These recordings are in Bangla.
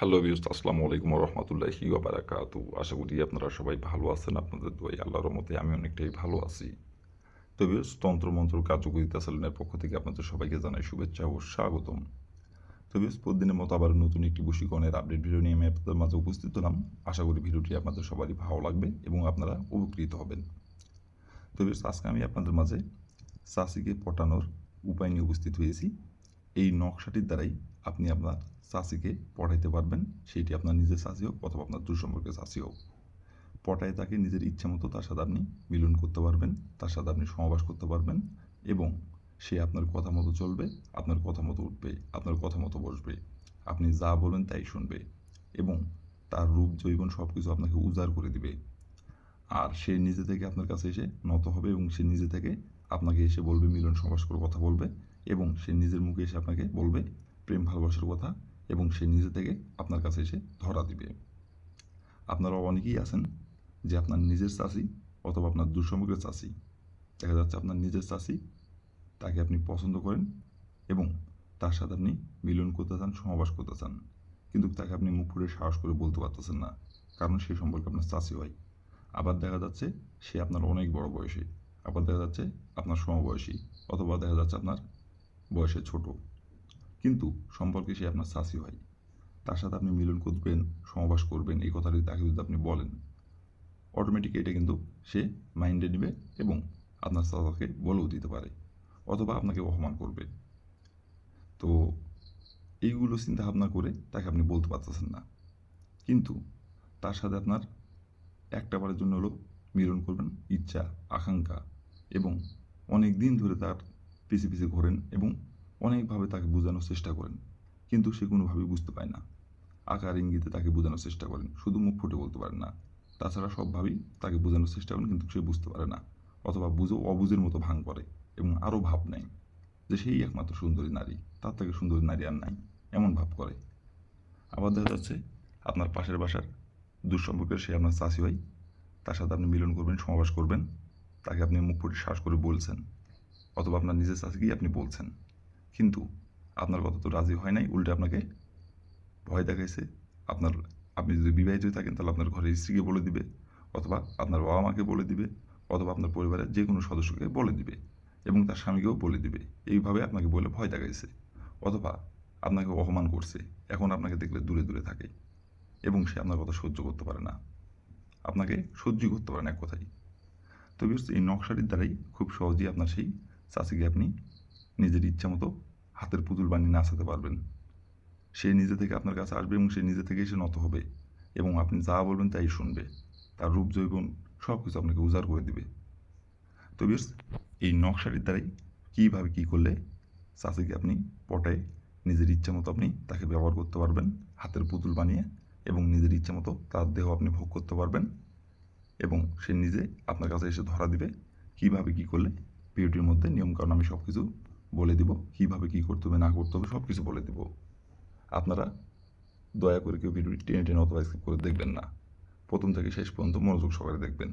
হ্যালো বিউস আসসালামু আলাইকুম রহমতুল্লাহি বারাকাতু আশা করি আপনারা সবাই ভালো আছেন, আপনাদের দোয়াই আল্লাহর মতে আমি অনেকটাই ভালো আছি। তো বিউস তন্ত্রমন্ত্র কার্যকরিতা চ্যানেলের পক্ষ থেকে আপনাদের সবাইকে জানাই শুভেচ্ছা ও স্বাগতম। তো বিউস প্রতিদিনের মতো আবার নতুন একটি বশীকরণের আপডেট ভিডিও নিয়ে আমি আপনাদের মাঝে উপস্থিত হলাম। আশা করি ভিডিওটি আপনাদের সবারই ভালো লাগবে এবং আপনারা উপকৃত হবেন। তো বিউস আজকে আমি আপনাদের মাঝে চাষিকে পটানোর উপায় নিয়ে উপস্থিত হয়েছি। এই নকশাটির দ্বারাই আপনি আপনার চাষিকে পটাইতে পারবেন, সেইটি আপনার নিজের চাষি হোক অথবা আপনার দুঃসম্পর্কের চাষি হোক। পটায় তাকে নিজের ইচ্ছা মতো তার সাথে আপনি মিলন করতে পারবেন, তার সাথে আপনি সমাবাস করতে পারবেন এবং সে আপনার কথা মতো চলবে, আপনার কথা মতো উঠবে, আপনার কথা মতো বসবে। আপনি যা বলেন তাই শুনবে এবং তার রূপ জৈবন সব কিছু আপনাকে উজাড় করে দিবে। আর সে নিজে থেকে আপনার কাছে এসে নত হবে এবং সে নিজে থেকে আপনাকে এসে বলবে, মিলন সমাস করে কথা বলবে এবং সে নিজের মুখে এসে আপনাকে বলবে প্রেম ভালোবাসার কথা এবং সে নিজে থেকে আপনার কাছে এসে ধরা দিবে। আপনারা অনেকেই আছেন যে আপনার নিজের চাষি অথবা আপনার দুঃসমগ্রের চাষি। দেখা যাচ্ছে আপনার নিজের চাষি তাকে আপনি পছন্দ করেন এবং তার সাথে আপনি মিলন করতে চান সমাবাস করতে চান। কিন্তু তাকে আপনি মুখ ফুটে সাহস করে বলতে পারতেছেন না, কারণ সে সম্পর্কে আপনার চাষি হয়। আবার দেখা যাচ্ছে সে আপনার অনেক বড় বয়সী। আবার দেখা যাচ্ছে আপনার সমবয়সী। অথবা দেখা যাচ্ছে আপনার বয়সে ছোট। কিন্তু সম্পর্কে সে আপনার চাষি হয় তার সাথে আপনি মিলন করবেন সমাবাস করবেন, এই কথাটি তাকে যদি আপনি বলেন অটোমেটিক এটা কিন্তু সে মাইন্ডে নেবে এবং আপনার চাচাকে বলেও দিতে পারে, অথবা আপনাকে অপমান করবে। তো এইগুলো চিন্তা ভাবনা করে তাকে আপনি বলতে পারতেছেন না। কিন্তু তার সাথে আপনার একটা বারের জন্য হলো মিলন করবেন, ইচ্ছা, আকাঙ্ক্ষা, এবং অনেক দিন ধরে তার পিছে পিছে ঘোরেন এবং অনেকভাবে তাকে বোঝানোর চেষ্টা করেন, কিন্তু সে কোনোভাবেই বুঝতে পায় না। আকার ইঙ্গিতে তাকে বোঝানোর চেষ্টা করেন, শুধু মুখ ফুটে বলতে পারেন না। তাছাড়া সবভাবেই তাকে বোঝানোর চেষ্টা করেন, কিন্তু সে বুঝতে পারে না, অথবা বুঝেও অবুঝের মতো ভাঙ করে এবং আরও ভাব নেয় যে সেই একমাত্র সুন্দরী নারী, তার থেকে সুন্দরী নারী আর নাই, এমন ভাব করে। আবার দেখা যাচ্ছে, আপনার পাশের বাসার দুঃসম্পর্কের সে আপনার চাষি হয় তার সাথে আপনি মিলন করবেন সমাবাস করবেন, তাকে আপনি মুখ ফুটে শ্বাস করে বলছেন, অথবা আপনার নিজের চাষিকেই আপনি বলছেন। কিন্তু আপনার কথা তো রাজি হয় নাই, উল্টে আপনাকে ভয় দেখাইছে। আপনার, আপনি যদি বিবাহিত হয়ে থাকেন, তাহলে আপনার ঘরের স্ত্রীকে বলে দিবে, অথবা আপনার বাবা মাকে বলে দিবে, অথবা আপনার পরিবারের যে কোনো সদস্যকে বলে দিবে, এবং তার স্বামীকেও বলে দিবে। এইভাবে আপনাকে বলে ভয় দেখাইছে, অথবা আপনাকে অপমান করছে, এখন আপনাকে দেখলে দূরে দূরে থাকে, এবং সে আপনার কথা সহ্য করতে পারে না। আপনাকে সহ্য করতে পারে না এক কথাই তো বিকজ এই নকশাটির দ্বারাই খুব সহজেই আপনার সেই চাষিকে আপনি নিজের ইচ্ছা মতো হাতের পুতুল বানিয়ে নাচাতে পারবেন। সে নিজে থেকে আপনার কাছে আসবে এবং সে নিজে থেকে এসে নত হবে এবং আপনি যা বলবেন তাই শুনবে। তার রূপ জৈবন সব কিছু আপনাকে উজাড় করে দিবে। তো বিকজ এই নকশাটির দ্বারাই কীভাবে কী করলে চাষিকে আপনি পটায় নিজের ইচ্ছা মতো আপনি তাকে ব্যবহার করতে পারবেন, হাতের পুতুল বানিয়ে এবং নিজের ইচ্ছা মতো তার দেহ আপনি ভোগ করতে পারবেন এবং সে নিজে আপনার কাছে এসে ধরা দিবে। কীভাবে কী করলে? ভিডিওটির মধ্যে নিয়মকানুন আমি সব কিছু বলে দিব, কীভাবে কী করতে হবে, না করতে হবে সব কিছু বলে দিব। আপনারা দয়া করে কেউ ভিডিওটি টেনে টেনে অথবা স্কিপ করে দেখবেন না। প্রথম থেকে শেষ পর্যন্ত মনোযোগ সহকারে দেখবেন।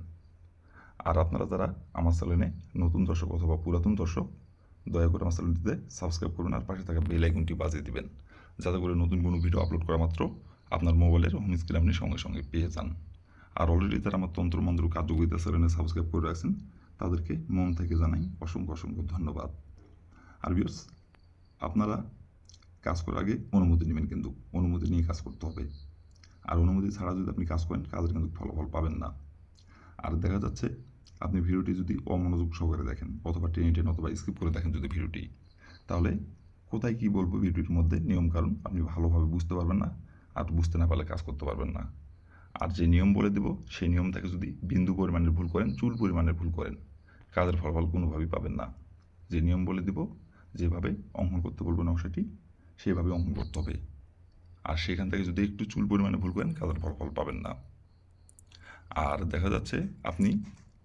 আর আপনারা যারা আমার চ্যানেলে নতুন দর্শক অথবা পুরাতন দর্শক, দয়া করে আমার চ্যানেলটিতে সাবস্ক্রাইব করুন আর পাশে থাকা বেল আইকনটি বাজিয়ে দিবেন, যাতে করে নতুন কোনো ভিডিও আপলোড করা মাত্র আপনার মোবাইলের হোম স্ক্রিন আপনি সঙ্গে সঙ্গে পেয়ে যান। আর অলরেডি যারা আমার তন্ত্রমন্ত্র কার্যকরিতা চ্যানেলে সাবস্ক্রাইব করে রাখছেন, তাদেরকে মন থেকে জানাই অসংখ্য অসংখ্য ধন্যবাদ। আর বিয়স আপনারা কাজ করার আগে অনুমতি নেবেন কিন্তু। অনুমতি নিয়ে কাজ করতে হবে। আর অনুমতি ছাড়া যদি আপনি কাজ করেন, কাজের কিন্তু ফলাফল পাবেন না। আর দেখা যাচ্ছে, আপনি ভিডিওটি যদি অমনোযোগ সহকারে দেখেন অথবা টেনে টেনে অথবা স্কিপ করে দেখেন যদি ভিডিওটি, তাহলে কোথায় কী বলব ভিডিওটির মধ্যে নিয়ম কারণ আপনি ভালোভাবে বুঝতে পারবেন না আর বুঝতে না পারলে কাজ করতে পারবেন না। আর যে নিয়ম বলে দেব, সেই নিয়ম থেকে যদি বিন্দু পরিমাণের ভুল করেন, চুল পরিমাণের ভুল করেন, কাজের ফলাফল কোনোভাবেই পাবেন না। যে নিয়ম বলে দেব যেভাবে অঙ্কন করতে বলব নকশাটি, সেভাবে অঙ্কন করতে হবে। আর সেখান থেকে যদি একটু চুল পরিমাণে ভুল করেন কাজের ফলাফল পাবেন না। আর দেখা যাচ্ছে আপনি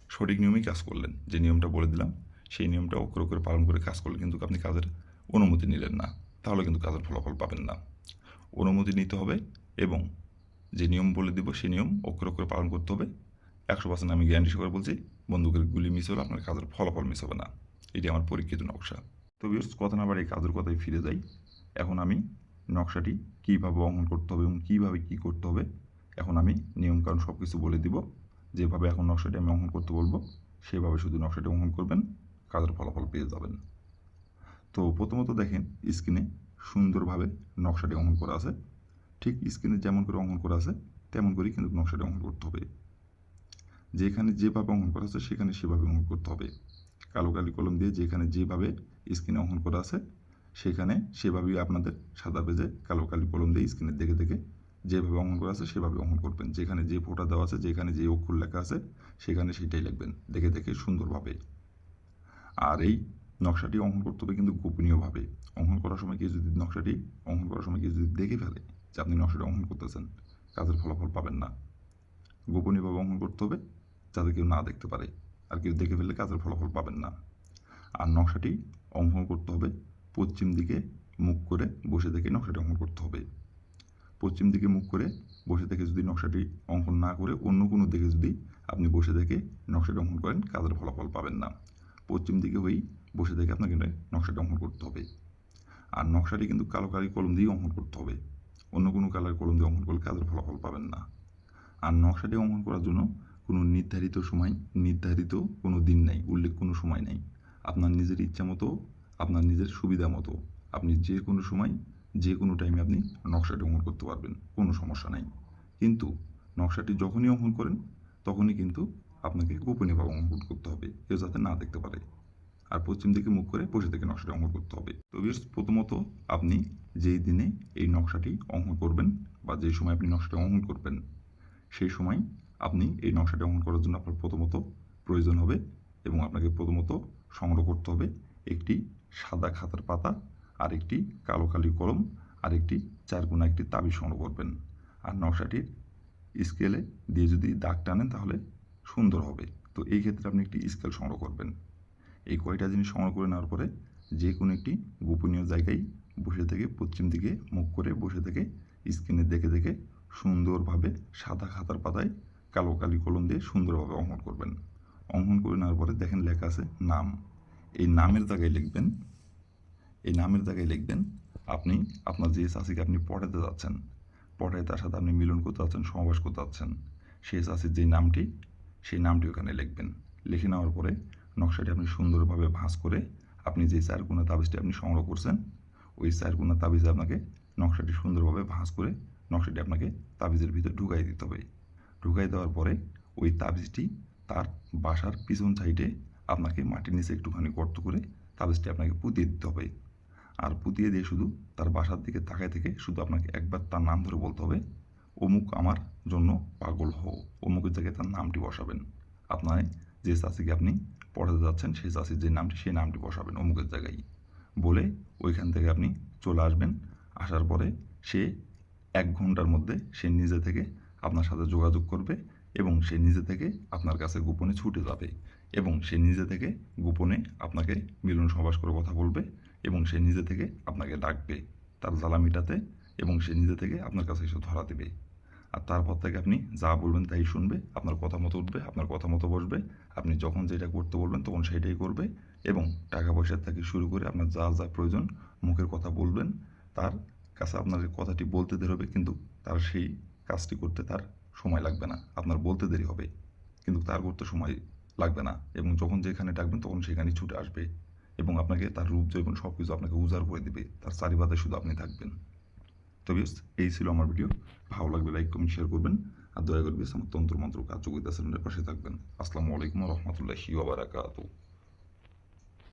সঠিক নিয়মেই কাজ করলেন। যে নিয়মটা বলে দিলাম, সেই নিয়মটা অক্ষর করে পালন করে কাজ করলেন কিন্তু আপনি কাজের অনুমতি নিলেন না। তাহলে কিন্তু কাজের ফলাফল পাবেন না। অনুমতি নিতে হবে এবং যে নিয়ম বলে দিব সেই নিয়ম অক্ষর অক্ষরে পালন করতে হবে। একশো পার্সেন্ট আমি গ্যারান্টি সহকারে বলছি, বন্দুকের গুলি মিস হলে আপনার কাজের ফলাফল মিস হবে না। এটি আমার পরীক্ষিত নকশা। তো বিয়স কথা না বাড়ি কাজের কথায় ফিরে যাই। এখন আমি নকশাটি কীভাবে অঙ্কন করতে হবে এবং কীভাবে কী করতে হবে, এখন আমি নিয়মকানুন সব কিছু বলে দিব। যেভাবে এখন নকশাটি আমি অঙ্কন করতে বলব, সেভাবে শুধু নকশাটি অঙ্কন করবেন কাজের ফলাফল পেয়ে যাবেন। তো প্রথমত দেখেন, স্ক্রিনে সুন্দরভাবে নকশাটি অঙ্কন করা আছে। ঠিক স্ক্রিনে যেমন করে অঙ্কন করা আছে, তেমন করেই কিন্তু নকশাটি অঙ্কন করতে হবে। যেখানে যেভাবে অঙ্কন করা আছে, সেখানে সেভাবে অঙ্কন করতে হবে। কালো কালি কলম দিয়ে যেখানে যেভাবে স্ক্রিনে অঙ্কন করা আছে, সেখানে সেভাবেই আপনাদের সাদা পেজে কালো কালি কলম দিয়ে স্ক্রিনের দেখে দেখে যেভাবে অঙ্কন করা আছে, সেভাবে অঙ্কন করবেন। যেখানে যে ফোটা দেওয়া আছে, যেখানে যে অক্ষর লেখা আছে, সেখানে সেটাই লিখবেন, দেখে দেখে সুন্দরভাবে। আর এই নকশাটি অঙ্কন করতে হবে কিন্তু গোপনীয়ভাবে। অঙ্কন করার সময় কেউ যদি নকশাটি অঙ্কন করার সময় কেউ যদি দেখে ফেলে যে আপনি নকশাটি অঙ্কন করতেছেন, কাজের ফলাফল পাবেন না। গোপনীয়ভাবে অঙ্কন করতে হবে যাতে কেউ না দেখতে পারে। আর কেউ দেখে ফেললে কাজের ফলাফল পাবেন না। আর নকশাটি অঙ্কন করতে হবে। পশ্চিম দিকে মুখ করে বসে থেকে নকশাটি অঙ্কন করতে হবে। পশ্চিম দিকে মুখ করে বসে থেকে যদি নকশাটি অঙ্কন না করে অন্য কোনো দিকে যদি আপনি বসে থেকে নকশাটি অঙ্কন করেন, কাজের ফলাফল পাবেন না। পশ্চিম দিকে হয়েই বসে থেকে আপনাকে নকশাটি অঙ্কন করতে হবে। আর নকশাটি কিন্তু কালো কালি কলম দিয়ে অঙ্কন করতে হবে। অন্য কোনো কালার কলম দিয়ে অঙ্কন করলে কাজের ফলাফল পাবেন না। আর নকশাটি অঙ্কন করার জন্য কোনো নির্ধারিত সময়, নির্ধারিত কোনো দিন নেই, উল্লেখ কোনো সময় নেই। আপনার নিজের ইচ্ছা মতো, আপনার নিজের সুবিধা মতো আপনি যে কোনো সময়, যে কোনো টাইমে আপনি নকশাটি অঙ্কন করতে পারবেন, কোনো সমস্যা নাই। কিন্তু নকশাটি যখনই অঙ্কন করেন, তখনই কিন্তু আপনাকে গোপনীয়ভাবে অঙ্কন করতে হবে, কেউ যাতে না দেখতে পারে। আর পশ্চিম দিকে মুখ করে বসে থেকে নকশাটি অঙ্কন করতে হবে। তো প্রথমত আপনি যেই দিনে এই নকশাটি অঙ্কন করবেন বা যেই সময় আপনি নকশাটি অঙ্কন করবেন, সেই সময় আপনি এই নকশাটি অঙ্কন করার জন্য আপনার প্রথমত প্রয়োজন হবে এবং আপনাকে প্রথমত সংগ্রহ করতে হবে একটি সাদা খাতার পাতা আর একটি কালো কালি কলম আর একটি চারকোনা একটি তাবি সংগ্রহ করবেন। আর নকশাটির স্কেলে দিয়ে যদি দাগ টানেন তাহলে সুন্দর হবে। তো এই ক্ষেত্রে আপনি একটি স্কেল সংগ্রহ করবেন। এই কয়টা জিনিস সংগ্রহ করে নেওয়ার পরে যে কোনো একটি গোপনীয় জায়গায় বসে থেকে, পশ্চিম দিকে মুখ করে বসে থেকে, স্ক্রিনে দেখে দেখে সুন্দরভাবে সাদা খাতার পাতায় কালো কালি কলম দিয়ে সুন্দরভাবে অঙ্কন করবেন। অঙ্কন করে নেওয়ার পরে দেখেন লেখা আছে নাম। এই নামের জায়গায় লিখবেন, এই নামের জায়গায় লিখবেন, আপনি, আপনার যে চাষিকে আপনি পড়াতে যাচ্ছেন পড়ায় তার সাথে আপনি মিলন করতে যাচ্ছেন, সমাবেশ করতে যাচ্ছেন সেই চাষির যে নামটি, সেই নামটি ওখানে লিখবেন। লিখে নেওয়ার পরে নকশাটি আপনি সুন্দরভাবে ভাঁজ করে আপনি যে চারকোনা তাবিজটি আপনি সংগ্রহ করছেন, ওই চারকোনা তাবিজে আপনাকে নকশাটি সুন্দরভাবে ভাঁজ করে নকশাটি আপনাকে তাবিজের ভিতরে ঢুকাই দিতে হবে। ঢুকাই দেওয়ার পরে ওই তাবিজটি তার বাসার পিছন সাইডে আপনাকে মাটির নিচে একটুখানি গর্ত করে তাবিজটি আপনাকে পুঁতিয়ে দিতে হবে। আর পুঁতিয়ে দিয়ে শুধু তার বাসার দিকে তাকায় থেকে শুধু আপনাকে একবার তার নাম ধরে বলতে হবে, অমুক আমার জন্য পাগল হও। অমুকের জায়গায় তার নামটি বসাবেন। আপনার যে চাষিকে আপনি পড়াতে যাচ্ছেন, সেই চাষির যে নামটি, সেই নামটি বসাবেন অমুকের জায়গায়। বলে ওইখান থেকে আপনি চলে আসবেন। আসার পরে সে এক ঘণ্টার মধ্যে সে নিজে থেকে আপনার সাথে যোগাযোগ করবে এবং সে নিজে থেকে আপনার কাছে গোপনে ছুটে যাবে এবং সে নিজে থেকে গোপনে আপনাকে মিলন সবাস করে কথা বলবে এবং সে নিজে থেকে আপনাকে ডাকবে তার জ্বালা মিটাতে এবং সে নিজে থেকে আপনার কাছে এসে ধরা দেবে। আর তারপর থেকে আপনি যা বলবেন তাই শুনবে, আপনার কথা মতো উঠবে, আপনার কথা মতো বসবে, আপনি যখন যেটা করতে বলবেন তখন সেটাই করবে এবং টাকা পয়সার থেকে শুরু করে আপনার যা যা প্রয়োজন মুখের কথা বলবেন, তার কাছে আপনার কথাটি বলতে দেরি হবে কিন্তু তার সেই কাজটি করতে তার সময় লাগবে না। আপনার বলতে দেরি হবে, কিন্তু তার করতে সময় লাগবে না এবং যখন যেখানে ডাকবেন তখন সেখানেই ছুটে আসবে এবং আপনাকে তার রূপ যৌবন সব কিছু আপনাকে উজাড় করে দেবে। তার চারিবাদে শুধু আপনি থাকবেন। তো এই ছিল আমার ভিডিও ভালো লাগলে লাইক কমেন্ট শেয়ার করবেন। আর দয়া করে বিয়স আমার তন্ত্র মন্ত্র কার্যকরিতা চ্যানেলের পাশে থাকবেন। আসসালামু আলাইকুম রহমতুল্লাহি ওবারাকাতু